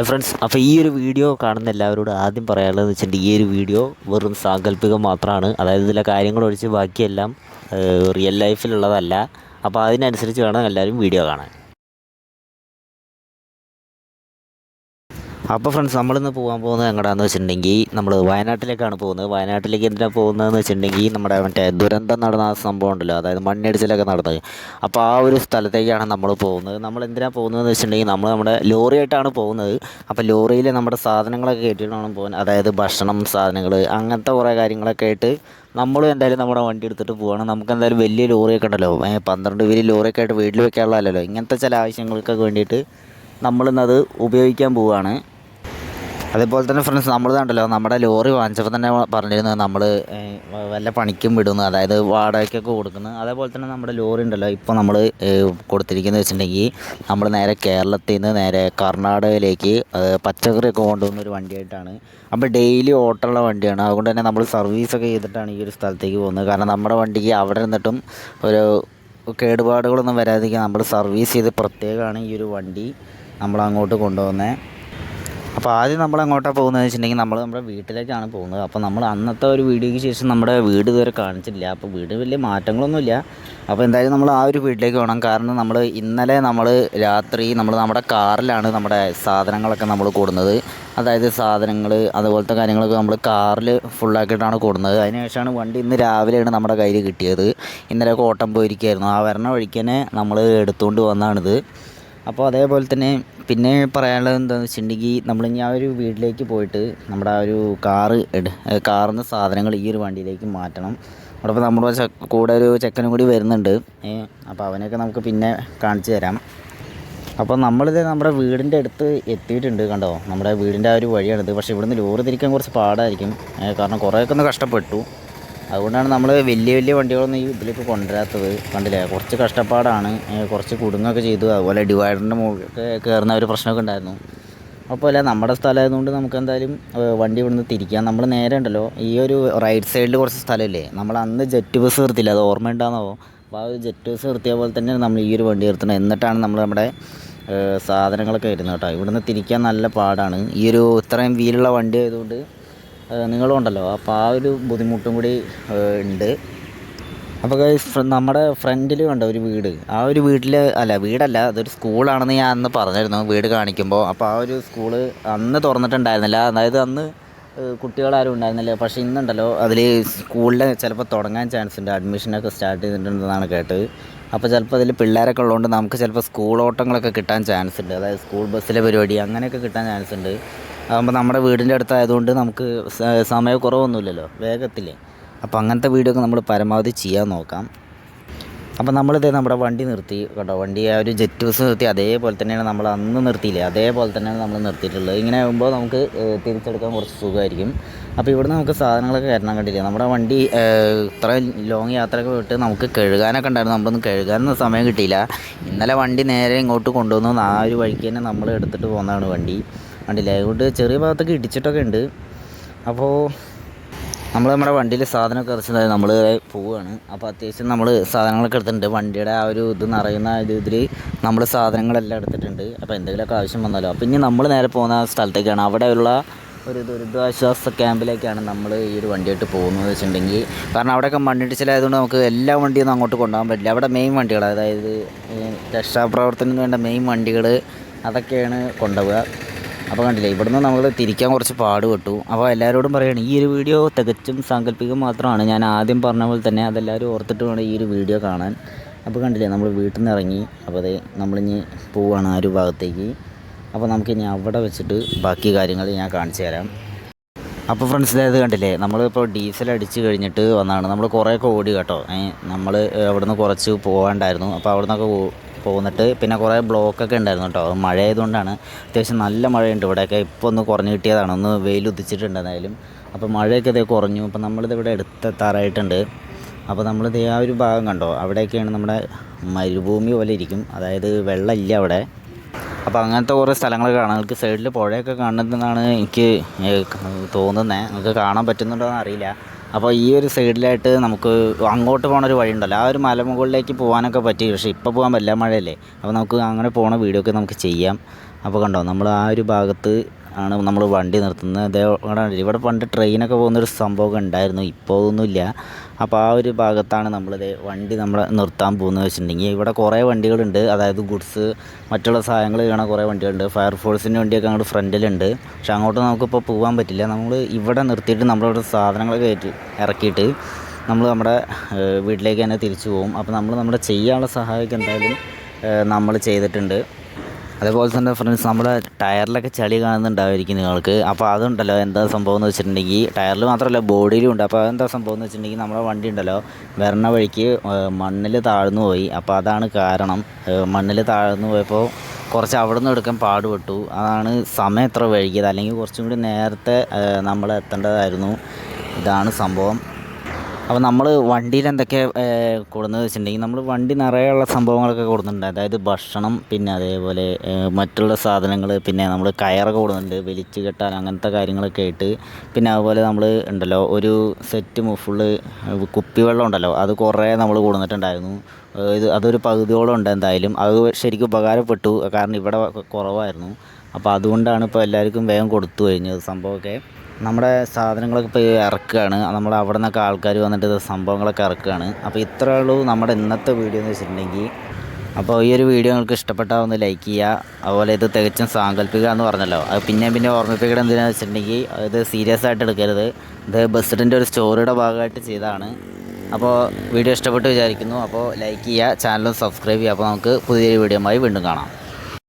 Friends അപ്പോൾ ഈ ഒരു വീഡിയോ കാണുന്ന എല്ലാവരോടും ആദ്യം പറയാനുള്ളത് വെച്ചിട്ടുണ്ടെങ്കിൽ ഈ ഒരു വീഡിയോ വെറും സാങ്കല്പികം മാത്രമാണ്. അതായത് ഇതിലെ കാര്യങ്ങൾ ഒഴിച്ച് ബാക്കിയെല്ലാം റിയൽ ലൈഫിലുള്ളതല്ല അപ്പോൾ അതിനനുസരിച്ച് വേണം എല്ലാവരും വീഡിയോ കാണാൻ. അപ്പോൾ ഫ്രണ്ട്സ് നമ്മളിന്ന് പോകാൻ പോകുന്നത് എങ്ങടാന്ന് വെച്ചിട്ടുണ്ടെങ്കിൽ നമ്മൾ വയനാട്ടിലേക്കാണ് പോകുന്നത്. വയനാട്ടിലേക്ക് എന്തിനാണ് പോകുന്നതെന്ന് വെച്ചിട്ടുണ്ടെങ്കിൽ നമ്മുടെ മറ്റേ ദുരന്തം നടന്ന ആ സംഭവം ഉണ്ടല്ലോ അതായത് മണ്ണിടിച്ചിലൊക്കെ നടന്നത്. അപ്പോൾ ആ ഒരു സ്ഥലത്തേക്കാണ് നമ്മൾ പോകുന്നത്. നമ്മൾ എന്തിനാണ് പോകുന്നതെന്ന് വെച്ചിട്ടുണ്ടെങ്കിൽ നമ്മൾ നമ്മുടെ ലോറിയായിട്ടാണ് പോകുന്നത്. അപ്പോൾ ലോറിയിൽ നമ്മുടെ സാധനങ്ങളൊക്കെ കയറ്റിയിട്ടാണ് പോകുന്നത്. അതായത് ഭക്ഷണം സാധനങ്ങൾ അങ്ങനത്തെ കുറേ കാര്യങ്ങളൊക്കെ ആയിട്ട് നമ്മളും എന്തായാലും നമ്മുടെ വണ്ടി എടുത്തിട്ട് പോവാണ്. നമുക്ക് എന്തായാലും വലിയ ലോറിയൊക്കെ ഉണ്ടല്ലോ. പന്ത്രണ്ട് പേര് ലോറിയൊക്കെ ആയിട്ട് വീട്ടിൽ വെക്കാനുള്ളതല്ലോ ഇങ്ങനത്തെ ചില ആവശ്യങ്ങൾക്കൊക്കെ വേണ്ടിയിട്ട് നമ്മളിന്നത് ഉപയോഗിക്കാൻ പോവുകയാണ് അതേപോലെ തന്നെ ഫ്രണ്ട്സ് നമ്മൾ കണ്ടല്ലോ നമ്മുടെ ലോറി വാങ്ങിച്ചപ്പോൾ തന്നെ പറഞ്ഞിരുന്നത് നമ്മൾ വല്ല പണിക്കും വിടുന്നു അതായത് വാടകയ്ക്കൊക്കെ കൊടുക്കുന്നു. അതേപോലെ തന്നെ നമ്മുടെ ലോറി ഉണ്ടല്ലോ ഇപ്പോൾ നമ്മൾ കൊടുത്തിരിക്കുന്നത് വെച്ചിട്ടുണ്ടെങ്കിൽ നമ്മൾ നേരെ കേരളത്തിൽ നിന്ന് നേരെ കർണാടകയിലേക്ക് പച്ചക്കറിയൊക്കെ കൊണ്ടുപോകുന്ന ഒരു വണ്ടിയായിട്ടാണ്. അപ്പോൾ ഡെയിലി ഓട്ടമുള്ള വണ്ടിയാണ്. അതുകൊണ്ട് തന്നെ നമ്മൾ സർവീസൊക്കെ ചെയ്തിട്ടാണ് ഈ ഒരു സ്ഥലത്തേക്ക് പോകുന്നത്. കാരണം നമ്മുടെ വണ്ടിക്ക് അവിടെ നിന്നിട്ടും ഒരു കേടുപാടുകളൊന്നും വരാതിരിക്കാൻ നമ്മൾ സർവീസ് ചെയ്ത് പ്രത്യേകമാണ് ഈ ഒരു വണ്ടി നമ്മൾ അങ്ങോട്ട് കൊണ്ടുപോകുന്നത് അപ്പോൾ ആദ്യം നമ്മൾ എങ്ങോട്ടാണ് പോകുന്നത് വെച്ചിട്ടുണ്ടെങ്കിൽ നമ്മൾ നമ്മുടെ വീട്ടിലേക്കാണ് പോകുന്നത്. അപ്പോൾ നമ്മൾ അന്നത്തെ ഒരു വീഡിയോയ്ക്ക് ശേഷം നമ്മുടെ വീട് ഇതുവരെ കാണിച്ചിട്ടില്ല. അപ്പോൾ വീട് വലിയ മാറ്റങ്ങളൊന്നുമില്ല. അപ്പോൾ എന്തായാലും നമ്മൾ ആ ഒരു വീട്ടിലേക്ക് പോകണം കാരണം നമ്മൾ ഇന്നലെ നമ്മൾ രാത്രി നമ്മൾ നമ്മുടെ കാറിലാണ് നമ്മുടെ സാധനങ്ങളൊക്കെ നമ്മൾ കൂടുന്നത്. അതായത് സാധനങ്ങൾ അതുപോലത്തെ കാര്യങ്ങളൊക്കെ നമ്മൾ കാറിൽ ഫുള്ളാക്കിയിട്ടാണ് കൂടുന്നത്. അതിനുശേഷമാണ് വണ്ടി ഇന്ന് രാവിലെയാണ് നമ്മുടെ കയ്യിൽ കിട്ടിയത്. ഇന്നലെ കോട്ടം പോയിരിക്കുകയായിരുന്നു ആ വരണ വഴിക്ക് തന്നെ നമ്മൾ എടുത്തുകൊണ്ട് വന്നതാണിത്. അപ്പോൾ അതേപോലെ തന്നെ പിന്നെ പറയാനുള്ളത് എന്താണെന്ന് വെച്ചിട്ടുണ്ടെങ്കിൽ നമ്മളിനി ആ ഒരു വീട്ടിലേക്ക് പോയിട്ട് നമ്മുടെ ആ ഒരു കാറ് കാറിൽ നിന്ന് സാധനങ്ങൾ ഈ ഒരു വണ്ടിയിലേക്ക് മാറ്റണം. അവിടെ ഇപ്പോൾ നമ്മുടെ കൂടെ ഒരു ചെക്കനും കൂടി വരുന്നുണ്ട്. അപ്പോൾ അവനെയൊക്കെ നമുക്ക് പിന്നെ കാണിച്ചു തരാം. അപ്പോൾ നമ്മളിത് നമ്മുടെ വീടിന്റെ അടുത്ത് എത്തിയിട്ടുണ്ട് കണ്ടോ? നമ്മുടെ വീടിന്റെ ആ ഒരു വഴിയാണിത്. പക്ഷേ ഇവിടുന്ന് ലോറി തിരിക്കാൻ കുറച്ച് പാടായിരിക്കും. കാരണം കുറേയൊക്കെ ഒന്ന് കഷ്ടപ്പെട്ടു. അതുകൊണ്ടാണ് നമ്മൾ വലിയ വലിയ വണ്ടികളൊന്നും ഈ ഇതിലേക്ക് കൊണ്ടുവരാത്തത്. കണ്ടില്ലേ? കുറച്ച് കഷ്ടപ്പാടാണ്. കുറച്ച് കുടുങ്ങൊക്കെ ചെയ്തു. അതുപോലെ ഡിവൈഡറിന്റെ മുകളിലൊക്കെ കയറുന്ന ഒരു പ്രശ്നമൊക്കെ ഉണ്ടായിരുന്നു. അപ്പോൾ അല്ല നമ്മുടെ സ്ഥലമായതുകൊണ്ട് നമുക്ക് എന്തായാലും വണ്ടി ഇവിടുന്ന് തിരിക്കാം. നമ്മൾ നേരെ ഉണ്ടല്ലോ ഈ ഒരു റൈറ്റ് സൈഡിൽ കുറച്ച് സ്ഥലമില്ലേ? നമ്മൾ അന്ന് ജെറ്റ് ബസ് നിർത്തില്ല അത് ഓർമ്മയുണ്ടാകുന്നോ അപ്പോൾ ആ ഒരു ജെറ്റ് ബസ് നിർത്തിയ പോലെ തന്നെ നമ്മൾ ഈ ഒരു വണ്ടി നിർത്തണം എന്നിട്ടാണ് നമ്മൾ നമ്മുടെ സാധനങ്ങളൊക്കെ വരുന്നത് കേട്ടോ. ഇവിടുന്ന് തിരിക്കാൻ നല്ല പാടാണ്. ഈ ഒരു ഇത്രയും വീലുള്ള വണ്ടി ആയതുകൊണ്ട് നിങ്ങളുണ്ടല്ലോ. അപ്പോൾ ആ ഒരു ബുദ്ധിമുട്ടും കൂടി ഉണ്ട്. അപ്പോൾ നമ്മുടെ ഫ്രണ്ടിൽ കണ്ട ഒരു വീട്? ആ ഒരു വീട്ടിൽ അല്ല വീടല്ല അതൊരു സ്കൂളാണെന്ന് ഞാൻ അന്ന് പറഞ്ഞിരുന്നു വീട് കാണിക്കുമ്പോൾ അപ്പോൾ ആ ഒരു സ്കൂൾ അന്ന് തുറന്നിട്ടുണ്ടായിരുന്നില്ല. അതായത് അന്ന് കുട്ടികളാരും ഉണ്ടായിരുന്നില്ല. പക്ഷേ ഇന്നുണ്ടല്ലോ അതിൽ സ്കൂളിൽ ചിലപ്പോൾ തുടങ്ങാൻ ചാൻസ് ഉണ്ട്. അഡ്മിഷനൊക്കെ സ്റ്റാർട്ട് ചെയ്തിട്ടുണ്ടെന്നാണ് കേട്ടത് അപ്പോൾ ചിലപ്പോൾ അതിൽ പിള്ളേരൊക്കെ ഉള്ളതുകൊണ്ട് നമുക്ക് ചിലപ്പോൾ സ്കൂൾ ഓട്ടങ്ങളൊക്കെ കിട്ടാൻ ചാൻസ് ഉണ്ട്. അതായത് സ്കൂൾ ബസ്സിലെ പരിപാടി അങ്ങനെയൊക്കെ കിട്ടാൻ ചാൻസ് ഉണ്ട്. അതാകുമ്പോൾ നമ്മുടെ വീടിന്റെ അടുത്തായതുകൊണ്ട് നമുക്ക് സമയക്കുറവൊന്നുമില്ലല്ലോ വേഗത്തില്ലേ അപ്പോൾ അങ്ങനത്തെ വീഡിയോ ഒക്കെ നമ്മൾ പരമാവധി ചെയ്യാൻ നോക്കാം. അപ്പോൾ നമ്മളിത് നമ്മുടെ വണ്ടി നിർത്തി കേട്ടോ വണ്ടി ആ ഒരു ജെറ്റ് ബസ് നിർത്തി അതേപോലെ തന്നെയാണ് നമ്മൾ അന്ന് നിർത്തിയില്ലേ? അതേപോലെ തന്നെയാണ് നമ്മൾ നിർത്തിയിട്ടുള്ളത്. ഇങ്ങനെ ആകുമ്പോൾ നമുക്ക് തിരിച്ചെടുക്കാൻ കുറച്ച് സുഖമായിരിക്കും. അപ്പോൾ ഇവിടുന്ന് നമുക്ക് സാധനങ്ങളൊക്കെ കയറണം കണ്ടില്ലേ? നമ്മുടെ വണ്ടി ഇത്ര ലോങ് യാത്രയൊക്കെ വിട്ട് നമുക്ക് കഴുകാനൊക്കെ ഉണ്ടായിരുന്നു. നമ്മളൊന്നും കഴുകാനൊന്നും സമയം കിട്ടിയില്ല. ഇന്നലെ വണ്ടി നേരെ ഇങ്ങോട്ട് കൊണ്ടുവന്നു. ആ ഒരു വഴിക്ക് തന്നെ നമ്മൾ എടുത്തിട്ട് പോകുന്നതാണ് വണ്ടി. കണ്ടില്ലേ? അതുകൊണ്ട് ചെറിയ ഭാഗത്തൊക്കെ ഇടിച്ചിട്ടൊക്കെ ഉണ്ട്. അപ്പോൾ നമ്മൾ നമ്മുടെ വണ്ടിയിൽ സാധനമൊക്കെ ഇറച്ചതായി നമ്മൾ പോവുകയാണ് അപ്പോൾ അത്യാവശ്യം നമ്മൾ സാധനങ്ങളൊക്കെ എടുത്തിട്ടുണ്ട്. വണ്ടിയുടെ ആ ഒരു ഇത് നിറയുന്ന ഒരു ഇതിൽ നമ്മൾ സാധനങ്ങളെല്ലാം എടുത്തിട്ടുണ്ട്. അപ്പോൾ എന്തെങ്കിലുമൊക്കെ ആവശ്യം വന്നാലോ. അപ്പോൾ ഇനി നമ്മൾ നേരെ പോകുന്ന സ്ഥലത്തേക്കാണ്. അവിടെയുള്ള ഒരു ദുരിതാശ്വാസ ക്യാമ്പിലേക്കാണ് നമ്മൾ ഈ ഒരു വണ്ടിയായിട്ട് പോകുന്നത് വെച്ചിട്ടുണ്ടെങ്കിൽ. കാരണം അവിടെയൊക്കെ മണ്ണിടിച്ചിലായതുകൊണ്ട് നമുക്ക് എല്ലാ വണ്ടിയും അങ്ങോട്ട് കൊണ്ടുപോകാൻ പറ്റില്ല. അവിടെ മെയിൻ വണ്ടികൾ അതായത് രക്ഷാപ്രവർത്തനം വേണ്ട മെയിൻ വണ്ടികൾ അതൊക്കെയാണ് കൊണ്ടുപോവുക. അപ്പോൾ കണ്ടില്ലേ ഇവിടുന്ന് നമ്മൾ തിരിക്കാൻ കുറച്ച് പാടുപെട്ടു. അപ്പോൾ എല്ലാവരോടും പറയുകയാണ് ഈ ഒരു വീഡിയോ തികച്ചും സാങ്കല്പികം മാത്രമാണ്. ഞാൻ ആദ്യം പറഞ്ഞ പോലെ തന്നെ അതെല്ലാവരും ഓർത്തിട്ട് വേണം ഈ ഒരു വീഡിയോ കാണാൻ. അപ്പോൾ കണ്ടില്ലേ നമ്മൾ വീട്ടിൽ നിന്ന് ഇറങ്ങി. അപ്പോൾ അതെ നമ്മളിനി പോവുകയാണ് ആ ഒരു ഭാഗത്തേക്ക്. അപ്പോൾ നമുക്കിനി അവിടെ വെച്ചിട്ട് ബാക്കി കാര്യങ്ങൾ ഞാൻ കാണിച്ചു തരാം. അപ്പോൾ ഫ്രണ്ട്സ് ഇതായത് കണ്ടില്ലേ നമ്മളിപ്പോൾ ഡീസൽ അടിച്ച് കഴിഞ്ഞിട്ട് വന്നതാണ് നമ്മൾ കുറേയൊക്കെ ഓടി കേട്ടോ. നമ്മൾ അവിടെ നിന്ന് കുറച്ച് പോകാണ്ടായിരുന്നു അപ്പോൾ അവിടെ നിന്നൊക്കെ പോന്നിട്ട് പിന്നെ കുറേ ബ്ലോക്കൊക്കെ ഉണ്ടായിരുന്നു കേട്ടോ. മഴ ആയതുകൊണ്ടാണ് അത്യാവശ്യം നല്ല മഴയുണ്ട് ഇവിടെയൊക്കെ. ഇപ്പോൾ ഒന്ന് കുറഞ്ഞു കിട്ടിയതാണ്. ഒന്ന് വെയിൽ ഉദിച്ചിട്ടുണ്ട് എന്തായാലും അപ്പോൾ മഴയൊക്കെ ഇതേ കുറഞ്ഞു. അപ്പോൾ നമ്മളിത് ഇവിടെ എടുത്തെത്താറായിട്ടുണ്ട്. അപ്പോൾ നമ്മളിത് ആ ഒരു ഭാഗം കണ്ടോ? അവിടെയൊക്കെയാണ് നമ്മുടെ മരുഭൂമി പോലെ ഇരിക്കും. അതായത് വെള്ളമില്ല അവിടെ. അപ്പോൾ അങ്ങനത്തെ കുറേ സ്ഥലങ്ങൾ കാണാം. നിങ്ങൾക്ക് സൈഡിൽ പുഴയൊക്കെ കാണുന്നതെന്നാണ് എനിക്ക് തോന്നുന്നത് നിങ്ങൾക്ക് കാണാൻ പറ്റുന്നുണ്ടോ എന്ന് അറിയില്ല. അപ്പോൾ ഈ ഒരു സൈഡിലായിട്ട് നമുക്ക് അങ്ങോട്ട് പോകണ ഒരു വഴി ഉണ്ടല്ലോ ആ ഒരു മലമുകളിലേക്ക് പോകാനൊക്കെ പറ്റി. പക്ഷേ ഇപ്പോൾ പോകാൻ പറ്റില്ല. മഴയല്ലേ. അപ്പോൾ നമുക്ക് അങ്ങനെ പോണ വീഡിയോ ഒക്കെ നമുക്ക് ചെയ്യാം. അപ്പോൾ കണ്ടോ നമ്മൾ ആ ഒരു ഭാഗത്ത് ആണ് നമ്മൾ വണ്ടി നിർത്തുന്നത്. അതേ ഇവിടെ പണ്ട് ട്രെയിനൊക്കെ പോകുന്നൊരു സംഭവമൊക്കെ ഉണ്ടായിരുന്നു. ഇപ്പോൾ ഒന്നുമില്ല അപ്പോൾ ആ ഒരു ഭാഗത്താണ് നമ്മളിത് വണ്ടി നമ്മൾ നിർത്താൻ പോകുന്നത് വെച്ചിട്ടുണ്ടെങ്കിൽ. ഇവിടെ കുറേ വണ്ടികളുണ്ട്. അതായത് ഗുഡ്സ് മറ്റുള്ള സഹായങ്ങൾ കാണാൻ കുറേ വണ്ടികളുണ്ട്. ഫയർഫോഴ്സിന്റെ വണ്ടിയൊക്കെ അങ്ങോട്ട് ഫ്രണ്ടിലുണ്ട്. പക്ഷെ അങ്ങോട്ട് നമുക്കിപ്പോൾ പോകാൻ പറ്റില്ല. നമ്മൾ ഇവിടെ നിർത്തിയിട്ട് നമ്മളിവിടെ സാധനങ്ങളൊക്കെ കയറ്റി ഇറക്കിയിട്ട് നമ്മൾ നമ്മുടെ വീട്ടിലേക്ക് തന്നെ തിരിച്ചു പോകും അപ്പോൾ നമ്മൾ നമ്മുടെ ചെയ്യാനുള്ള സഹായമൊക്കെ എന്തായാലും നമ്മൾ ചെയ്തിട്ടുണ്ട്. അതേപോലെ തന്നെ ഫ്രണ്ട്സ് നമ്മുടെ ടയറിലൊക്കെ ചളി കാണുന്നുണ്ടായിരിക്കും നിങ്ങൾക്ക്. അപ്പോൾ അതുണ്ടല്ലോ എന്താ സംഭവം എന്ന് വെച്ചിട്ടുണ്ടെങ്കിൽ ടയറിൽ മാത്രമല്ല ബോഡിയിലും ഉണ്ട്. അപ്പോൾ അതെന്താ സംഭവം എന്ന് വെച്ചിട്ടുണ്ടെങ്കിൽ നമ്മുടെ വണ്ടി ഉണ്ടല്ലോ വരണ വഴിക്ക് മണ്ണിൽ താഴ്ന്നു പോയി. അപ്പോൾ അതാണ് കാരണം. മണ്ണിൽ താഴ്ന്നു പോയപ്പോൾ കുറച്ച് അവിടെ നിന്ന് എടുക്കാൻ പാടുപെട്ടു. അതാണ് സമയം എത്ര വൈകിയത്? അല്ലെങ്കിൽ കുറച്ചും കൂടി നേരത്തെ നമ്മൾ എത്തേണ്ടതായിരുന്നു ഇതാണ് സംഭവം. അപ്പോൾ നമ്മൾ വണ്ടിയിൽ എന്തൊക്കെ കൊടുക്കുന്നത് വെച്ചിട്ടുണ്ടെങ്കിൽ നമ്മൾ വണ്ടി നിറയെയുള്ള സംഭവങ്ങളൊക്കെ കൊടുക്കുന്നുണ്ട് അതായത് ഭക്ഷണം പിന്നെ അതേപോലെ മറ്റുള്ള സാധനങ്ങൾ പിന്നെ നമ്മൾ കയറൊക്കെ കൊടുക്കുന്നുണ്ട് വലിച്ചു കെട്ടാൻ അങ്ങനത്തെ കാര്യങ്ങളൊക്കെ ആയിട്ട്. പിന്നെ അതുപോലെ നമ്മൾ ഉണ്ടല്ലോ ഒരു സെറ്റ് ഫുള്ള് കുപ്പിവെള്ളം ഉണ്ടല്ലോ അത് കുറേ നമ്മൾ കൊടുത്തിട്ടുണ്ടായിരുന്നു. ഇത് അതൊരു പകുതിയോളം ഉണ്ട് എന്തായാലും. അത് ശരിക്കും ഉപകാരപ്പെട്ടു. കാരണം ഇവിടെ കുറവായിരുന്നു. അപ്പോൾ അതുകൊണ്ടാണ് ഇപ്പോൾ എല്ലാവർക്കും വേഗം കൊടുത്തു കഴിഞ്ഞത് സംഭവമൊക്കെ. നമ്മുടെ സാധനങ്ങളൊക്കെ ഇപ്പോൾ ഇറക്കുകയാണ്. നമ്മൾ അവിടെ നിന്നൊക്കെ ആൾക്കാർ വന്നിട്ട് ഇത് സംഭവങ്ങളൊക്കെ ഇറക്കുകയാണ്. അപ്പോൾ ഇത്രയേ ഉള്ളൂ നമ്മുടെ ഇന്നത്തെ വീഡിയോ എന്ന് വെച്ചിട്ടുണ്ടെങ്കിൽ. അപ്പോൾ ഈ ഒരു വീഡിയോ നിങ്ങൾക്ക് ഇഷ്ടപ്പെട്ടാൽ ഒന്ന് ലൈക്ക് ചെയ്യുക. അതുപോലെ ഇത് തികച്ചും സാങ്കല്പിക എന്ന് പറഞ്ഞല്ലോ. അത് പിന്നെ പിന്നെ ഓർമ്മിപ്പിക്കണം എന്തിനാണെന്ന് വെച്ചിട്ടുണ്ടെങ്കിൽ ഇത് സീരിയസ് ആയിട്ട് എടുക്കരുത്. ഇത് ബസ്സിന്റെ ഒരു സ്റ്റോറിയുടെ ഭാഗമായിട്ട് ചെയ്തതാണ്. അപ്പോൾ വീഡിയോ ഇഷ്ടപ്പെട്ട് വിചാരിക്കുന്നു. അപ്പോൾ ലൈക്ക് ചെയ്യുക ചാനലും സബ്സ്ക്രൈബ് ചെയ്യുക. അപ്പോൾ നമുക്ക് പുതിയൊരു വീഡിയോയുമായി വീണ്ടും കാണാം.